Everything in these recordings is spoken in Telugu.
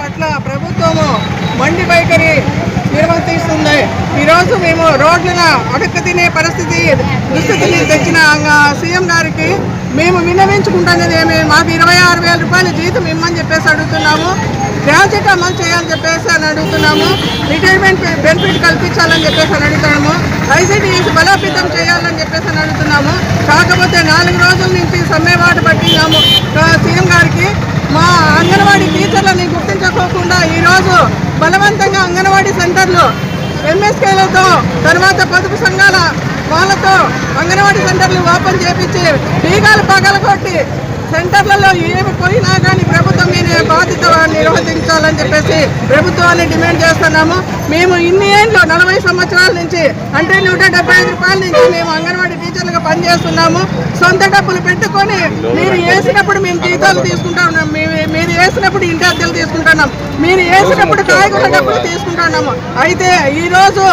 పట్ల ప్రభుత్వము మండి వైఖరి నిర్వర్తిస్తుంది. ఈరోజు మేము రోడ్లను అడక్క తినే పరిస్థితి దుస్థితిని తెచ్చిన సీఎం గారికి మేము విన్నవించుకుంటున్నది ఏమి? మాకు ఇరవై ఆరు వేల రూపాయల జీతం ఇమ్మని చెప్పేసి అడుగుతున్నాము. గ్రాడ్యుయేట్ అమలు చేయాలని చెప్పేసి అని అడుగుతున్నాము. రిటైర్మెంట్ బెనిఫిట్ కల్పించాలని చెప్పేసి అని అడుగుతున్నాము. ఐసీటీఎస్ బలోపేతం చేయాలని చెప్పేసి అని అడుగుతున్నాము. కాకపోతే నాలుగు రోజుల నుంచి సమ్మెబాటు పట్టినాము. ఆ, సీఎం గారికి మా అంగన్వాడీ టీచర్లని గుర్తించుకోకుండా ఈరోజు బలవంతంగా అంగన్వాడీ సెంటర్లు ఎంఎస్కేలతో తర్వాత పొదుపు సంఘాల వాళ్ళతో అంగన్వాడీ సెంటర్లు ఓపెన్ చేపించి టీకాలు పగలగొట్టి సెంటర్లలో ఏమి పోయినా కానీ ప్రభుత్వం మీద బాధ్యత నిర్వర్తించాలని చెప్పేసి ప్రభుత్వాన్ని డిమాండ్ చేస్తున్నాము. మేము ఇన్ని ఏండ్లు నలభై సంవత్సరాల నుంచి అంటే నూట డెబ్బై ఐదు రూపాయల నుంచి మేము అంగన్వాడీ టీచర్లుగా పనిచేస్తున్నాము. సొంత డబ్బులు పెట్టుకొని మీరు వేసినప్పుడు మేము జీతాలు తీసుకుంటా ఉన్నాం. మీరు వేసినప్పుడు ఇంటి అద్దెలు తీసుకుంటున్నాం మీరు వేసినప్పుడు కాయగూర డబ్బులు తీసుకుంటున్నాము అయితే ఈరోజు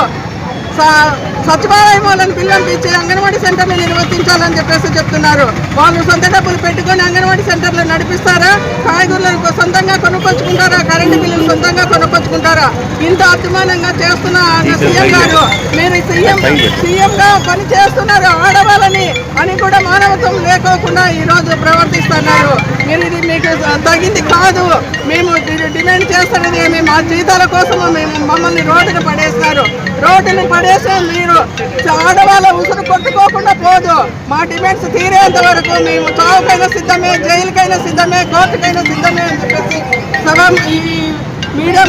సచివాలయం వాళ్ళని పిల్లలకి అంగన్వాడీ సెంటర్లు నిర్వర్తించాలని చెప్పేసి చెప్తున్నారు. వాళ్ళు సొంత డబ్బులు పెట్టుకొని అంగన్వాడీ సెంటర్లు నడిపిస్తారా? కాయగూరలను సొంతంగా కొనుక్కొచ్చుకుంటారా? కరెంటు బిల్లులు సొంతంగా కొనుక్కొచ్చుకుంటారా? ఇంత అభిమానంగా చేస్తున్న సీఎం గారు. మీరు సీఎం సీఎం గా పని చేస్తున్నారు ఆడవాళ్ళని అని కూడా మానవత్వం లేకోకుండా ఈ రోజు ప్రవర్తిస్తున్నారు. మీరు ఇది మీకు తగింది కాదు. మేము డిమాండ్ చేస్తున్నది మా జీతాల కోసం మేము మమ్మల్ని రోడ్డున పడేస్తారు. రోడ్డుని పడేసి మీరు ఆడవాళ్ళ ఉసురు కొట్టుకోకుండా పోదు. మా డిమాండ్స్ తీరేంత వరకు మేము చావుకైనా సిద్ధమే జైలుకైనా సిద్ధమే కోర్టుకైనా సిద్ధమే అని చెప్పేసి సభ ఈ మీడియా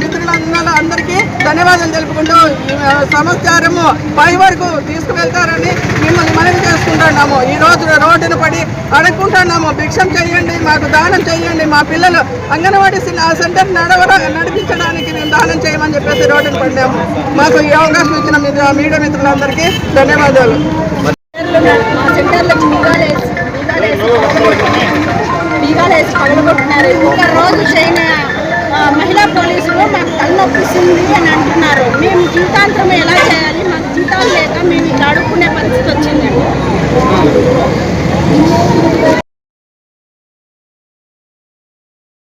మిత్రులందరూ అందరికీ ధన్యవాదాలు తెలుపుకుంటూ సమాచారము పై వరకు తీసుకువెళ్తారని మిమ్మల్ని మనవి చేసుకుంటున్నాము. ఈ రోజు రోడ్డున పడి అడుక్కుంటున్నాము. భిక్షం చేయండి మాకు దానం చేయండి. మా పిల్లలు అంగన్వాడీ సెంటర్ నడవర నడిపించడానికి మేము దానం చేయమని చెప్పేసి రోడ్డున పడినాము మాకు ఈ అవకాశం ఇచ్చిన మీడియా మిత్రులందరికీ ధన్యవాదాలు. రోజు సెంటర్లో మహిళా పోలీసులు మాకు తలనొప్పిస్తుంది అని అంటున్నారు. మేము జీవితాంతరం ఎలా చేయాలి? మాకు జీతాలు లేక మేము ఇట్లా అడుక్కునే పరిస్థితి వచ్చిందండి.